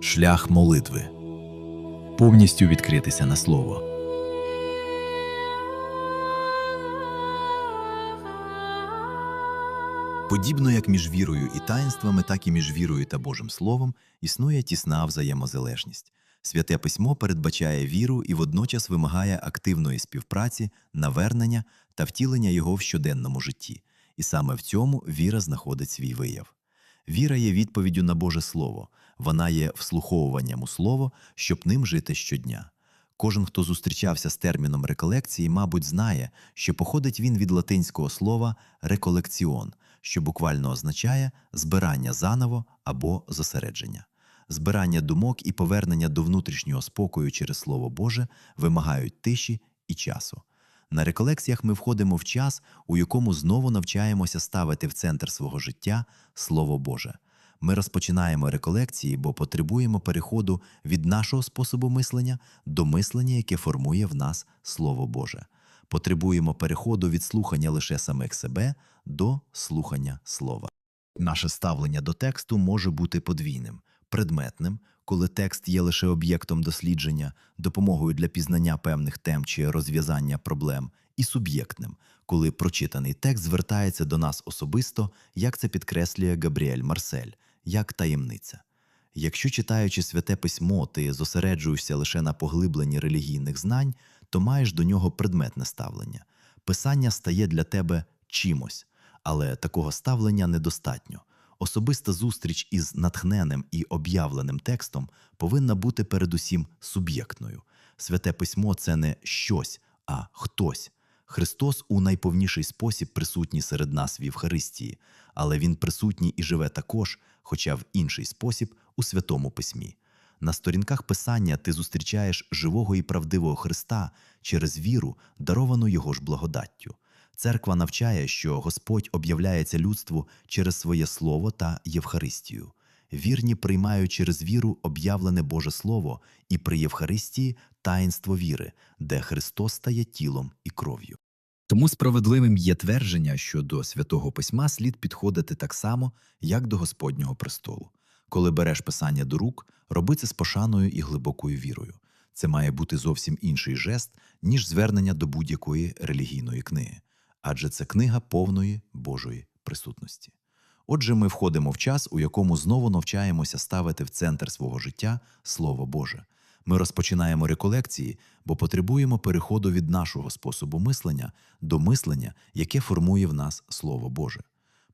шлях молитви, повністю відкритися на слово. Подібно як між вірою і таїнствами, так і між вірою та Божим Словом існує тісна взаємозалежність. Святе письмо передбачає віру і водночас вимагає активної співпраці, навернення та втілення його в щоденному житті. І саме в цьому віра знаходить свій вияв. Віра є відповіддю на Боже Слово, вона є вслуховуванням у Слово, щоб ним жити щодня. Кожен, хто зустрічався з терміном реколекції, мабуть, знає, що походить він від латинського слова реколекціон, що буквально означає збирання заново або зосередження. Збирання думок і повернення до внутрішнього спокою через Слово Боже вимагають тиші і часу. На реколекціях ми входимо в час, у якому знову навчаємося ставити в центр свого життя Слово Боже. Ми розпочинаємо реколекції, бо потребуємо переходу від нашого способу мислення до мислення, яке формує в нас Слово Боже. Потребуємо переходу від слухання лише самих себе до слухання слова. Наше ставлення до тексту може бути подвійним, предметним, коли текст є лише об'єктом дослідження, допомогою для пізнання певних тем чи розв'язання проблем, і суб'єктним, коли прочитаний текст звертається до нас особисто, як це підкреслює Габріель Марсель, як таємниця. Якщо читаючи святе письмо, ти зосереджуєшся лише на поглибленні релігійних знань, то маєш до нього предметне ставлення. Писання стає для тебе чимось, але такого ставлення недостатньо. Особиста зустріч із натхненим і об'явленим текстом повинна бути передусім суб'єктною. Святе письмо це не щось, а хтось. Христос у найповніший спосіб присутній серед нас в Євхаристії, але Він присутній і живе також, хоча в інший спосіб у Святому Письмі. На сторінках Писання ти зустрічаєш живого і правдивого Христа через віру, даровану Його ж благодаттю. Церква навчає, що Господь об'являється людству через своє Слово та Євхаристію. Вірні приймають через віру об'явлене Боже Слово і при Євхаристії таїнство віри, де Христос стає тілом і кров'ю. Тому справедливим є твердження, що до святого письма слід підходити так само, як до Господнього престолу. Коли береш писання до рук, роби це з пошаною і глибокою вірою. Це має бути зовсім інший жест, ніж звернення до будь-якої релігійної книги, адже це книга повної Божої присутності. Отже, ми входимо в час, у якому знову навчаємося ставити в центр свого життя Слово Боже. Ми розпочинаємо реколекції, бо потребуємо переходу від нашого способу мислення до мислення, яке формує в нас Слово Боже.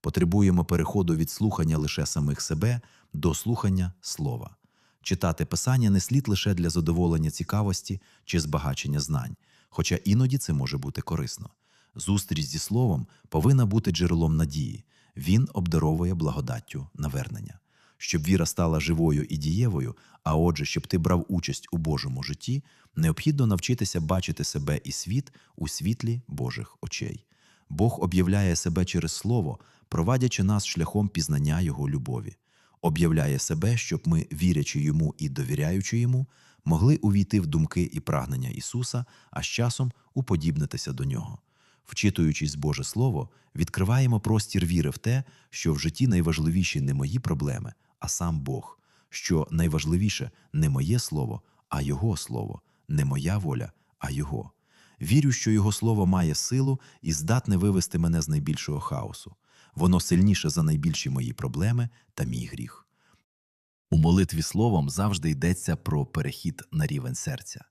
Потребуємо переходу від слухання лише самих себе до слухання слова. Читати писання не слід лише для задоволення цікавості чи збагачення знань, хоча іноді це може бути корисно. Зустріч зі словом повинна бути джерелом надії. Він обдаровує благодаттю навернення. Щоб віра стала живою і дієвою, а отже, щоб ти брав участь у Божому житті, необхідно навчитися бачити себе і світ у світлі Божих очей. Бог об'являє себе через Слово, провадячи нас шляхом пізнання Його любові, об'являє себе, щоб ми, вірячи йому і довіряючи йому, могли увійти в думки і прагнення Ісуса, а з часом уподібнитися до Нього. Вчитуючись Боже Слово, відкриваємо простір віри в те, що в житті найважливіші не мої проблеми, а сам Бог, що найважливіше не моє слово, а Його слово, не моя воля, а Його. Вірю, що Його слово має силу і здатне вивести мене з найбільшого хаосу. Воно сильніше за найбільші мої проблеми та мій гріх. У молитві словом завжди йдеться про перехід на рівень серця.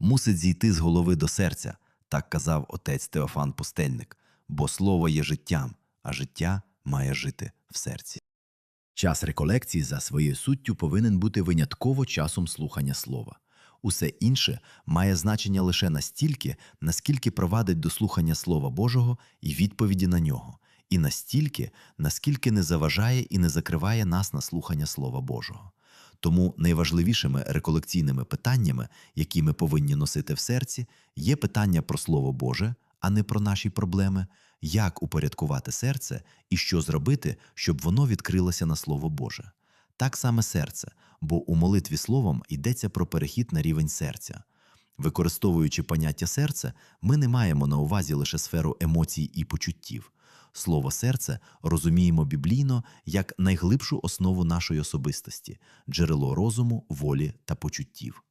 Мусить зійти з голови до серця, так казав отець Теофан Пустельник, бо слово є життям, а життя має жити в серці. Час реколекції за своєю суттю повинен бути винятково часом слухання слова. Усе інше має значення лише настільки, наскільки провадить до слухання Слова Божого і відповіді на нього, і настільки, наскільки не заважає і не закриває нас на слухання Слова Божого. Тому найважливішими реколекційними питаннями, які ми повинні носити в серці, є питання про Слово Боже, а не про наші проблеми, як упорядкувати серце і що зробити, щоб воно відкрилося на Слово Боже. Так саме серце, бо у молитві словом йдеться про перехід на рівень серця. Використовуючи поняття серце, ми не маємо на увазі лише сферу емоцій і почуттів. Слово серце розуміємо біблійно як найглибшу основу нашої особистості, джерело розуму, волі та почуттів.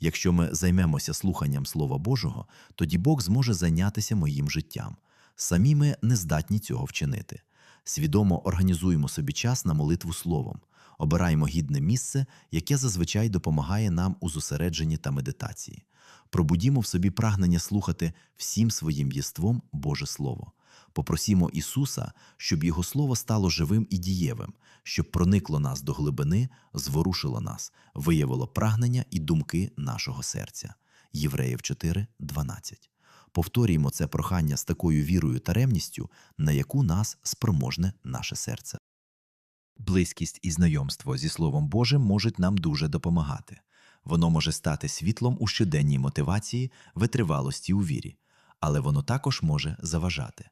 Якщо ми займемося слуханням Слова Божого, тоді Бог зможе зайнятися моїм життям. Самі ми не здатні цього вчинити. Свідомо організуємо собі час на молитву словом, обираємо гідне місце, яке зазвичай допомагає нам у зосередженні та медитації. Пробудімо в собі прагнення слухати всім своїм єством Боже Слово. Попросімо Ісуса, щоб Його Слово стало живим і дієвим, щоб проникло нас до глибини, зворушило нас, виявило прагнення і думки нашого серця. Євреїв 4, 12. Повторюємо це прохання з такою вірою та ревністю, на яку нас спроможне наше серце. Близькість і знайомство зі Словом Божим можуть нам дуже допомагати. Воно може стати світлом у щоденній мотивації, витривалості у вірі, але воно також може заважати.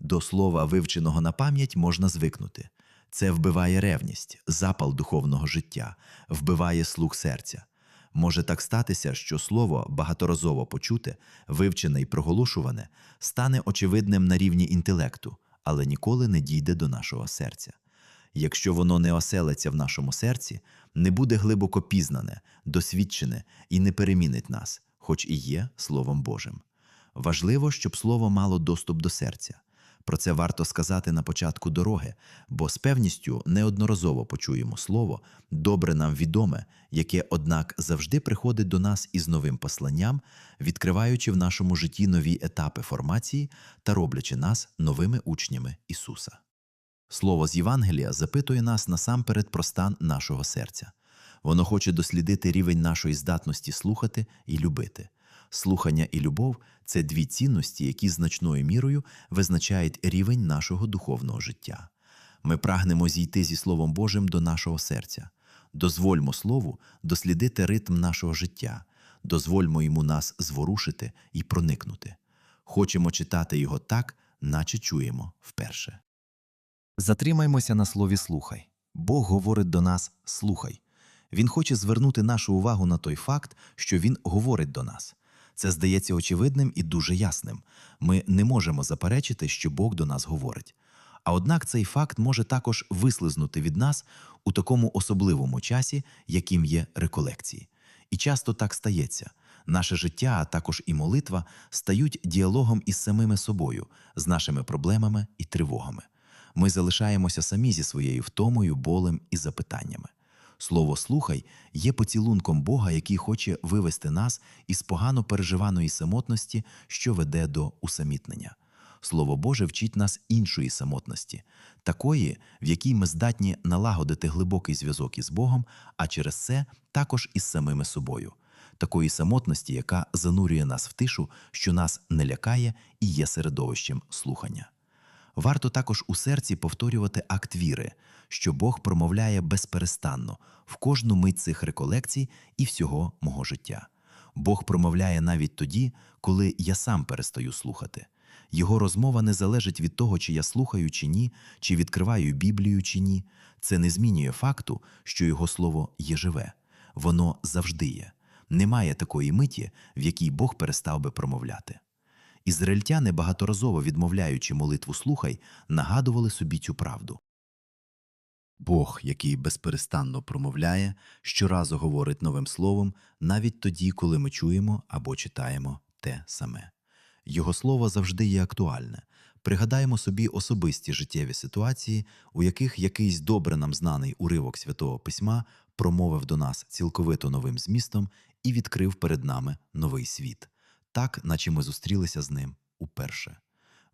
До слова, вивченого на пам'ять, можна звикнути. Це вбиває ревність, запал духовного життя, вбиває слух серця. Може так статися, що слово, багаторазово почуте, вивчене і проголошуване, стане очевидним на рівні інтелекту, але ніколи не дійде до нашого серця. Якщо воно не оселиться в нашому серці, не буде глибоко пізнане, досвідчене і не перемінить нас, хоч і є Словом Божим. Важливо, щоб слово мало доступ до серця. Про це варто сказати на початку дороги, бо з певністю неодноразово почуємо слово, добре нам відоме, яке, однак, завжди приходить до нас із новим посланням, відкриваючи в нашому житті нові етапи формації та роблячи нас новими учнями Ісуса. Слово з Євангелія запитує нас насамперед про стан нашого серця. Воно хоче дослідити рівень нашої здатності слухати і любити. Слухання і любов це дві цінності, які значною мірою визначають рівень нашого духовного життя. Ми прагнемо зійти зі Словом Божим до нашого серця. Дозвольмо Слову дослідити ритм нашого життя, дозвольмо йому нас зворушити і проникнути. Хочемо читати його так, наче чуємо вперше. Затримаймося на слові слухай. Бог говорить до нас слухай. Він хоче звернути нашу увагу на той факт, що Він говорить до нас. Це здається очевидним і дуже ясним. Ми не можемо заперечити, що Бог до нас говорить. А однак цей факт може також вислизнути від нас у такому особливому часі, яким є реколекції. І часто так стається. Наше життя, а також і молитва стають діалогом із самими собою, з нашими проблемами і тривогами. Ми залишаємося самі зі своєю втомою, болем і запитаннями. Слово слухай є поцілунком Бога, який хоче вивести нас із погано переживаної самотності, що веде до усамітнення. Слово Боже вчить нас іншої самотності, такої, в якій ми здатні налагодити глибокий зв'язок із Богом, а через це також із самими собою, такої самотності, яка занурює нас в тишу, що нас не лякає і є середовищем слухання. Варто також у серці повторювати акт віри, що Бог промовляє безперестанно в кожну мить цих реколекцій і всього мого життя. Бог промовляє навіть тоді, коли я сам перестаю слухати. Його розмова не залежить від того, чи я слухаю чи ні, чи відкриваю Біблію чи ні. Це не змінює факту, що його слово є живе. Воно завжди є. Немає такої миті, в якій Бог перестав би промовляти. Ізраїльтяни, багаторазово відмовляючи молитву слухай, нагадували собі цю правду. Бог, який безперестанно промовляє, щоразу говорить новим словом, навіть тоді, коли ми чуємо або читаємо те саме. Його слово завжди є актуальне. Пригадаємо собі особисті життєві ситуації, у яких якийсь добре нам знаний уривок святого письма промовив до нас цілковито новим змістом і відкрив перед нами новий світ так, наче ми зустрілися з ним уперше.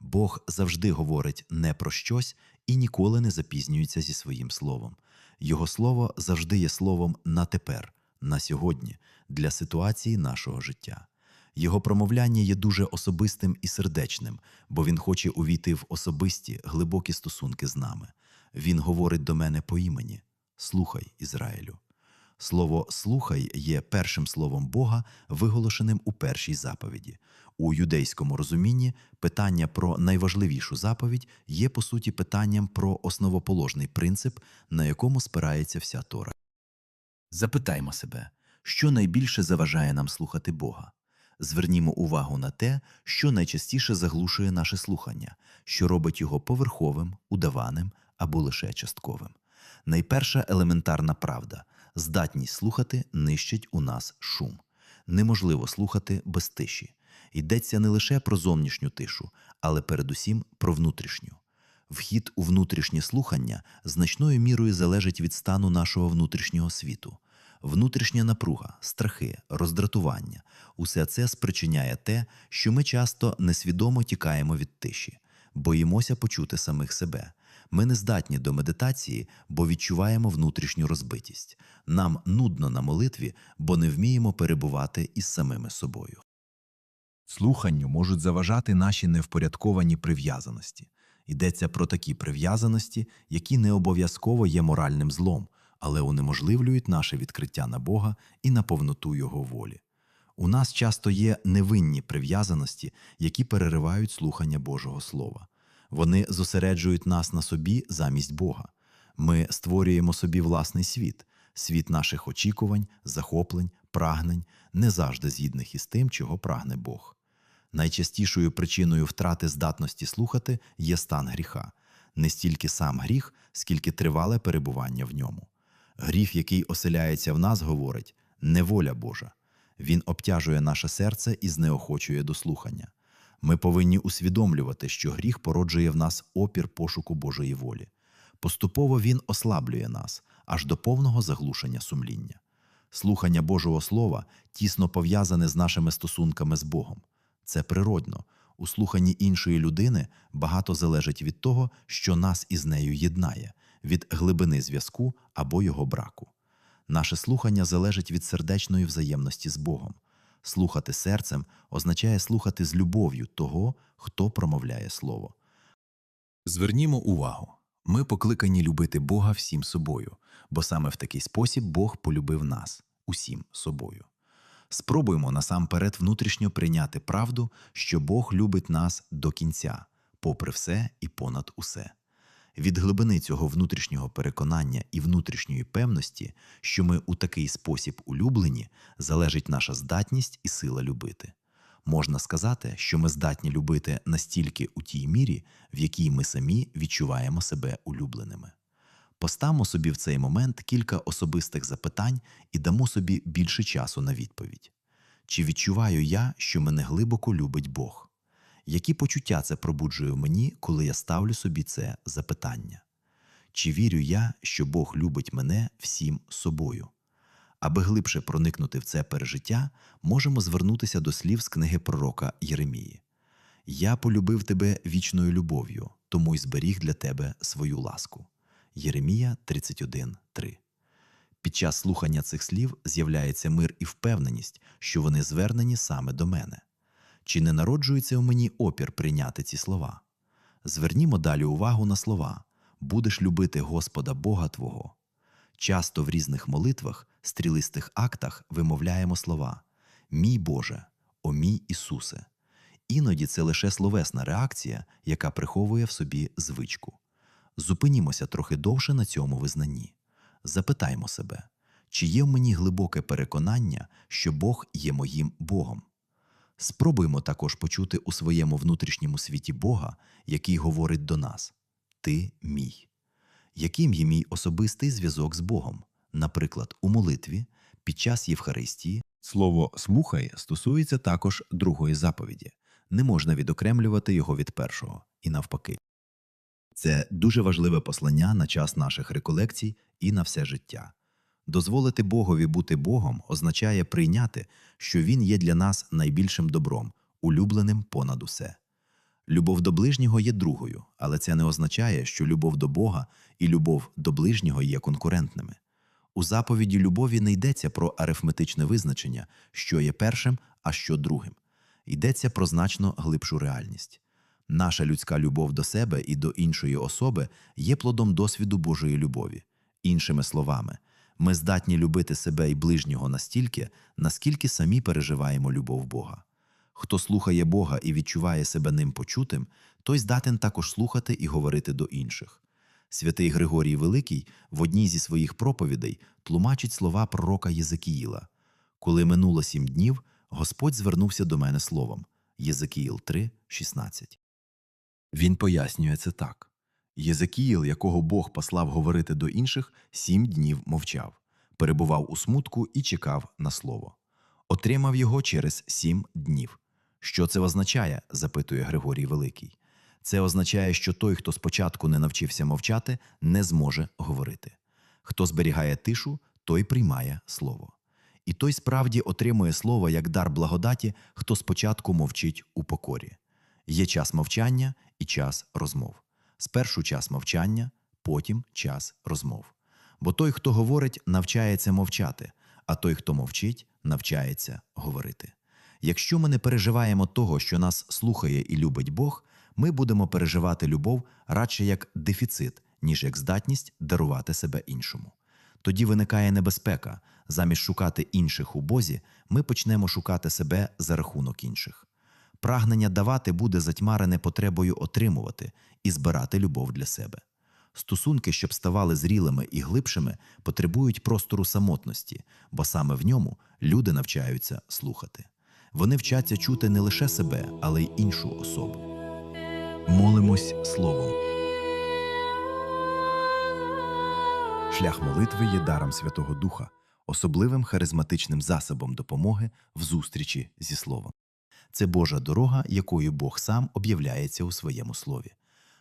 Бог завжди говорить не про щось і ніколи не запізнюється зі своїм словом. Його слово завжди є словом на тепер, на сьогодні, для ситуації нашого життя. Його промовляння є дуже особистим і сердечним, бо він хоче увійти в особисті, глибокі стосунки з нами. Він говорить до мене по імені Слухай, Ізраїлю. Слово слухай є першим словом Бога, виголошеним у першій заповіді. У юдейському розумінні питання про найважливішу заповідь є по суті питанням про основоположний принцип, на якому спирається вся Тора. Запитаймо себе, що найбільше заважає нам слухати Бога. Звернімо увагу на те, що найчастіше заглушує наше слухання, що робить його поверховим, удаваним або лише частковим. Найперша елементарна правда здатність слухати нищить у нас шум. Неможливо слухати без тиші. Йдеться не лише про зовнішню тишу, але передусім про внутрішню. Вхід у внутрішнє слухання значною мірою залежить від стану нашого внутрішнього світу. Внутрішня напруга, страхи, роздратування усе це спричиняє те, що ми часто несвідомо тікаємо від тиші, боїмося почути самих себе. Ми не здатні до медитації, бо відчуваємо внутрішню розбитість. Нам нудно на молитві, бо не вміємо перебувати із самими собою. Слуханню можуть заважати наші невпорядковані прив'язаності. Йдеться про такі прив'язаності, які не обов'язково є моральним злом, але унеможливлюють наше відкриття на Бога і на повноту Його волі. У нас часто є невинні прив'язаності, які переривають слухання Божого Слова. Вони зосереджують нас на собі замість Бога. Ми створюємо собі власний світ, світ наших очікувань, захоплень, прагнень, не завжди згідних із тим, чого прагне Бог. Найчастішою причиною втрати здатності слухати є стан гріха, не стільки сам гріх, скільки тривале перебування в ньому. Гріх, який оселяється в нас, говорить неволя Божа. Він обтяжує наше серце і знеохочує до слухання. Ми повинні усвідомлювати, що гріх породжує в нас опір пошуку Божої волі. Поступово він ослаблює нас аж до повного заглушення сумління. Слухання Божого Слова тісно пов'язане з нашими стосунками з Богом. Це природно. У слуханні іншої людини багато залежить від того, що нас із нею єднає, від глибини зв'язку або його браку. Наше слухання залежить від сердечної взаємності з Богом. Слухати серцем означає слухати з любов'ю того, хто промовляє слово. Звернімо увагу. Ми покликані любити Бога всім собою, бо саме в такий спосіб Бог полюбив нас усім собою. Спробуємо насамперед внутрішньо прийняти правду, що Бог любить нас до кінця, попри все і понад усе. Від глибини цього внутрішнього переконання і внутрішньої певності, що ми у такий спосіб улюблені, залежить наша здатність і сила любити. Можна сказати, що ми здатні любити настільки у тій мірі, в якій ми самі відчуваємо себе улюбленими. Поставмо собі в цей момент кілька особистих запитань і дамо собі більше часу на відповідь. Чи відчуваю я, що мене глибоко любить Бог? Які почуття це пробуджує в мені, коли я ставлю собі це запитання? Чи вірю я, що Бог любить мене всім собою? Аби глибше проникнути в це пережиття, можемо звернутися до слів з книги пророка Єремії. Я полюбив тебе вічною любов'ю, тому й зберіг для тебе свою ласку. Єремія 31.3 Під час слухання цих слів з'являється мир і впевненість, що вони звернені саме до мене. Чи не народжується у мені опір прийняти ці слова? Звернімо далі увагу на слова будеш любити Господа Бога Твого. Часто в різних молитвах, стрілистих актах вимовляємо слова Мій Боже, о мій Ісусе. Іноді це лише словесна реакція, яка приховує в собі звичку. Зупинімося трохи довше на цьому визнанні. Запитаймо себе, чи є в мені глибоке переконання, що Бог є моїм Богом. Спробуймо також почути у своєму внутрішньому світі Бога, який говорить до нас Ти мій. Яким є мій особистий зв'язок з Богом, наприклад, у молитві, під час Євхаристії? Слово слухай стосується також другої заповіді не можна відокремлювати його від першого, і навпаки. Це дуже важливе послання на час наших реколекцій і на все життя. Дозволити Богові бути Богом означає прийняти, що Він є для нас найбільшим добром, улюбленим понад усе. Любов до ближнього є другою, але це не означає, що любов до Бога і любов до ближнього є конкурентними. У заповіді любові не йдеться про арифметичне визначення, що є першим, а що другим. Йдеться про значно глибшу реальність. Наша людська любов до себе і до іншої особи є плодом досвіду Божої любові. Іншими словами, ми здатні любити себе і ближнього настільки, наскільки самі переживаємо любов Бога. Хто слухає Бога і відчуває себе ним почутим, той здатен також слухати і говорити до інших. Святий Григорій Великий в одній зі своїх проповідей тлумачить слова пророка Єзекіїла Коли минуло сім днів, Господь звернувся до мене словом Єзекіїл 3, 16. Він пояснює це так. Єзекіїл, якого Бог послав говорити до інших, сім днів мовчав, перебував у смутку і чекав на слово. Отримав його через сім днів. Що це означає? запитує Григорій Великий. Це означає, що той, хто спочатку не навчився мовчати, не зможе говорити. Хто зберігає тишу, той приймає слово. І той справді отримує слово як дар благодаті, хто спочатку мовчить у покорі. Є час мовчання і час розмов. Спершу час мовчання, потім час розмов. Бо той, хто говорить, навчається мовчати, а той, хто мовчить, навчається говорити. Якщо ми не переживаємо того, що нас слухає і любить Бог, ми будемо переживати любов радше як дефіцит, ніж як здатність дарувати себе іншому. Тоді виникає небезпека. Замість шукати інших у Бозі, ми почнемо шукати себе за рахунок інших. Прагнення давати буде затьмарене потребою отримувати і збирати любов для себе. Стосунки, щоб ставали зрілими і глибшими, потребують простору самотності, бо саме в ньому люди навчаються слухати. Вони вчаться чути не лише себе, але й іншу особу. Молимось словом. Шлях молитви є даром Святого Духа, особливим харизматичним засобом допомоги в зустрічі зі Словом. Це Божа дорога, якою Бог сам об'являється у своєму слові.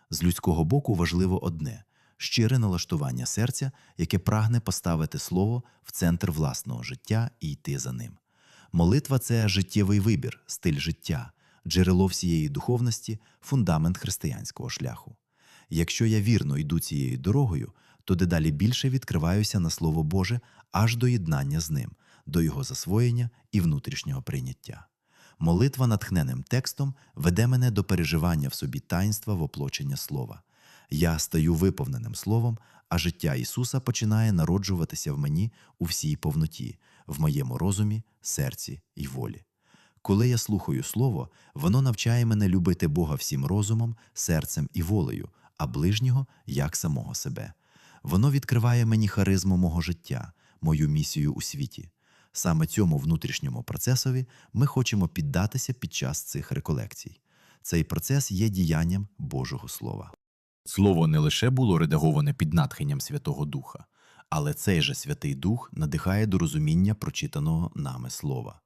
З людського боку важливо одне щире налаштування серця, яке прагне поставити слово в центр власного життя і йти за ним. Молитва це життєвий вибір, стиль життя, джерело всієї духовності, фундамент християнського шляху. Якщо я вірно йду цією дорогою, то дедалі більше відкриваюся на Слово Боже аж до єднання з ним, до його засвоєння і внутрішнього прийняття. Молитва натхненним текстом веде мене до переживання в собі таїнства воплочення слова. Я стаю виповненим словом, а життя Ісуса починає народжуватися в мені у всій повноті, в моєму розумі, серці і волі. Коли я слухаю Слово, воно навчає мене любити Бога всім розумом, серцем і волею, а ближнього як самого себе. Воно відкриває мені харизму мого життя, мою місію у світі. Саме цьому внутрішньому процесові ми хочемо піддатися під час цих реколекцій. Цей процес є діянням Божого Слова. Слово не лише було редаговане під натхненням Святого Духа, Але цей же Святий Дух надихає до розуміння прочитаного нами слова.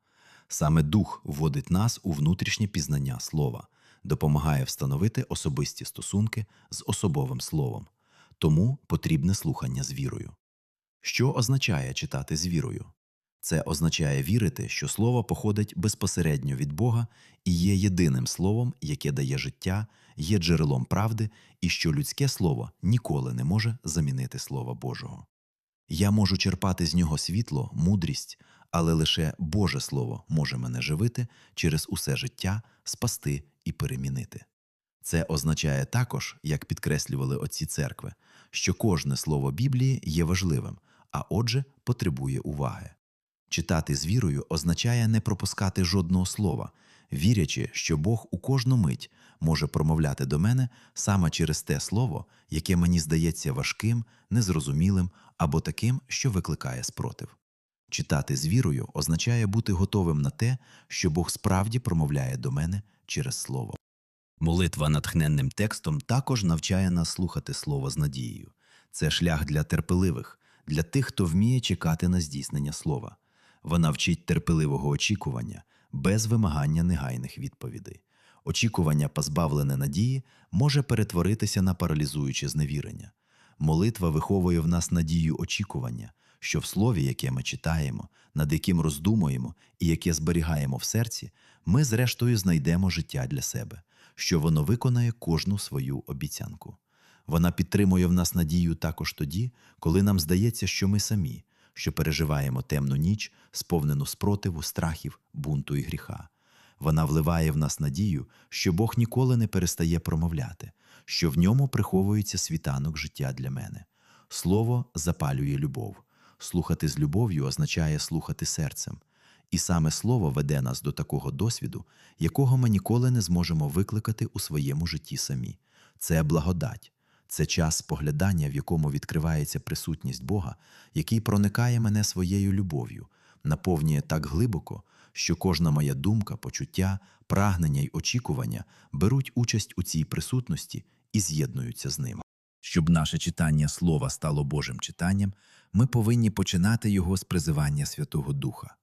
Саме Дух вводить нас у внутрішнє пізнання слова, допомагає встановити особисті стосунки з особовим словом. Тому потрібне слухання з вірою. Що означає читати з вірою? Це означає вірити, що слово походить безпосередньо від Бога і є єдиним словом, яке дає життя, є джерелом правди, і що людське слово ніколи не може замінити Слова Божого. Я можу черпати з нього світло, мудрість, але лише Боже Слово може мене живити через усе життя, спасти і перемінити. Це означає також, як підкреслювали отці церкви, що кожне слово Біблії є важливим, а отже, потребує уваги. Читати з вірою означає не пропускати жодного слова, вірячи, що Бог у кожну мить може промовляти до мене саме через те слово, яке мені здається важким, незрозумілим або таким, що викликає спротив. Читати з вірою означає бути готовим на те, що Бог справді промовляє до мене через слово. Молитва натхненним текстом також навчає нас слухати слово з надією. Це шлях для терпеливих, для тих, хто вміє чекати на здійснення слова. Вона вчить терпеливого очікування без вимагання негайних відповідей. Очікування, позбавлене надії, може перетворитися на паралізуюче зневірення. Молитва виховує в нас надію очікування, що в слові, яке ми читаємо, над яким роздумуємо і яке зберігаємо в серці, ми зрештою знайдемо життя для себе, що воно виконає кожну свою обіцянку. Вона підтримує в нас надію також тоді, коли нам здається, що ми самі, що переживаємо темну ніч, сповнену спротиву, страхів, бунту і гріха. Вона вливає в нас надію, що Бог ніколи не перестає промовляти, що в ньому приховується світанок життя для мене. Слово запалює любов. Слухати з любов'ю означає слухати серцем. І саме слово веде нас до такого досвіду, якого ми ніколи не зможемо викликати у своєму житті самі. Це благодать, це час споглядання, в якому відкривається присутність Бога, який проникає мене своєю любов'ю, наповнює так глибоко, що кожна моя думка, почуття, прагнення й очікування беруть участь у цій присутності і з'єднуються з ним. Щоб наше читання слова стало Божим читанням, ми повинні починати його з призивання Святого Духа.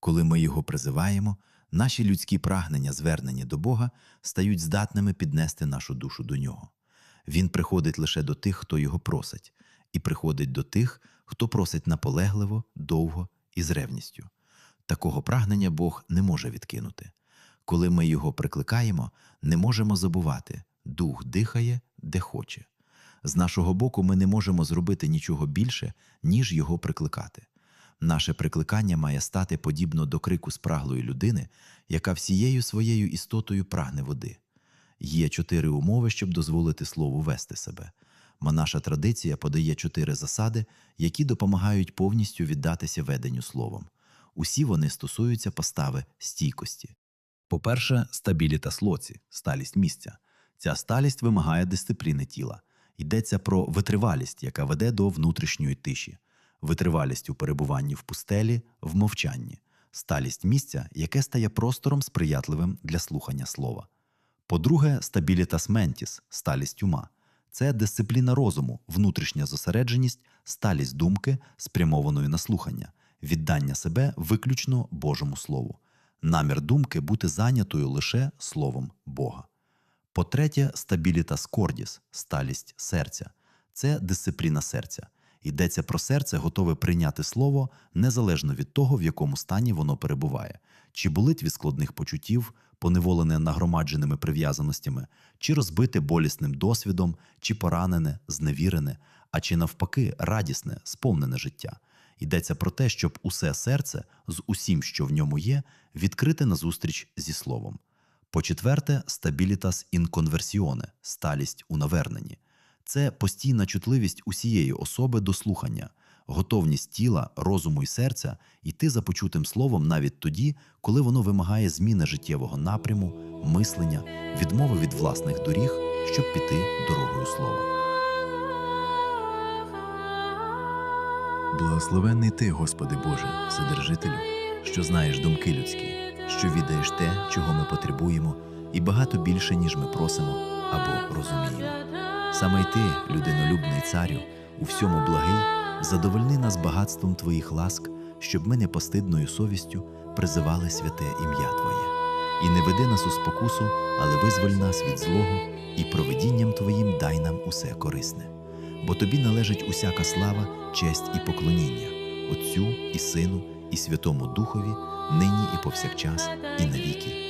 Коли ми його призиваємо, наші людські прагнення, звернені до Бога, стають здатними піднести нашу душу до нього. Він приходить лише до тих, хто його просить, і приходить до тих, хто просить наполегливо, довго і з ревністю. Такого прагнення Бог не може відкинути. Коли ми його прикликаємо, не можемо забувати дух дихає, де хоче. З нашого боку, ми не можемо зробити нічого більше, ніж його прикликати. Наше прикликання має стати подібно до крику спраглої людини, яка всією своєю істотою прагне води. Є чотири умови, щоб дозволити слову вести себе. Ма наша традиція подає чотири засади, які допомагають повністю віддатися веденню словом. Усі вони стосуються постави стійкості. По-перше, стабіліта лоці, сталість місця. Ця сталість вимагає дисципліни тіла. Йдеться про витривалість, яка веде до внутрішньої тиші, витривалість у перебуванні в пустелі, в мовчанні, сталість місця, яке стає простором сприятливим для слухання слова. По-друге, стабілітас ментіс, сталість ума. Це дисципліна розуму, внутрішня зосередженість, сталість думки, спрямованої на слухання, віддання себе виключно Божому Слову, намір думки бути зайнятою лише Словом Бога. По-третє, стабілітас кордіс, сталість серця. Це дисципліна серця. Йдеться про серце, готове прийняти слово незалежно від того, в якому стані воно перебуває, чи болить від складних почуттів, поневолене нагромадженими прив'язаностями, чи розбите болісним досвідом, чи поранене, зневірене, а чи навпаки радісне, сповнене життя. Йдеться про те, щоб усе серце з усім, що в ньому є, відкрите назустріч зі словом. По-четверте, стабілітас інконверсіоне, сталість у наверненні. Це постійна чутливість усієї особи до слухання, готовність тіла, розуму і серця йти за почутим словом навіть тоді, коли воно вимагає зміни життєвого напряму, мислення, відмови від власних доріг, щоб піти дорогою слова. Благословенний ти, Господи Боже, Вседержителю, що знаєш думки людські, що відаєш те, чого ми потребуємо, і багато більше, ніж ми просимо або розуміємо. Саме й ти, людинолюбний царю, у всьому благий, задовольни нас багатством твоїх ласк, щоб ми непостидною совістю призивали святе ім'я Твоє. І не веди нас у спокусу, але визволь нас від злого, і провидінням Твоїм дай нам усе корисне. Бо тобі належить усяка слава, честь і поклоніння, Отцю і Сину, і Святому Духові, нині і повсякчас, і на віки віків.